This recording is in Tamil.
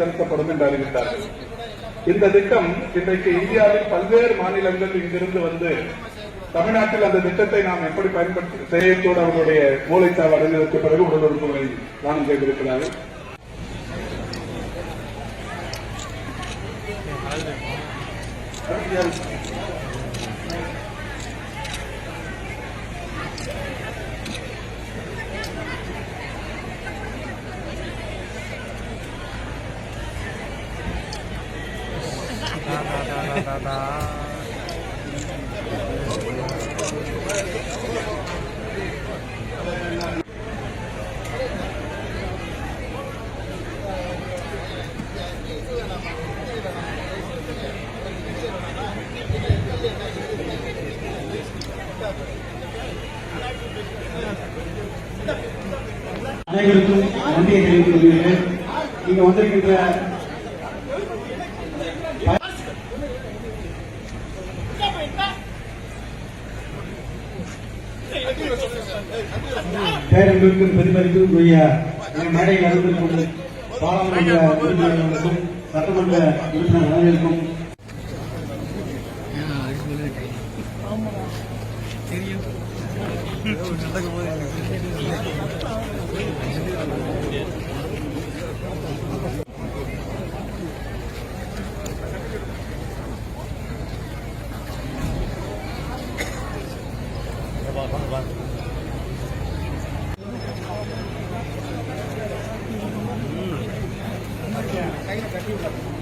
செலுத்தப்படும் என்று அறிவித்தார்கள் இந்த திட்டம் இன்றைக்கு இந்தியாவில் பல்வேறு மாநிலங்கள் இங்கிருந்து வந்து தமிழ்நாட்டில் அந்த திட்டத்தை நாம் எப்படி பயன்படுத்தி செய்யத்தோடு அவருடைய மூளைச்சாவு அடைந்ததற்கு பிறகு உடல் உறுப்புகளை தானம் செய்திருக்கிறார்கள். அனைவருக்கும் நன்றியை தெரிவித்துக் கொள்கிறேன். இங்க வந்திருக்கின்ற பேரன்பிற்கும் பெருமதிக்குரிய இந்த மேடையில் அமர்ந்திருக்கும் பாராளுமன்ற உறுப்பினர்களுக்கும் சட்டமன்ற உறுப்பினர் அனைவருக்கும் கையில கட்டி 好吧，好吧。嗯。Thank you.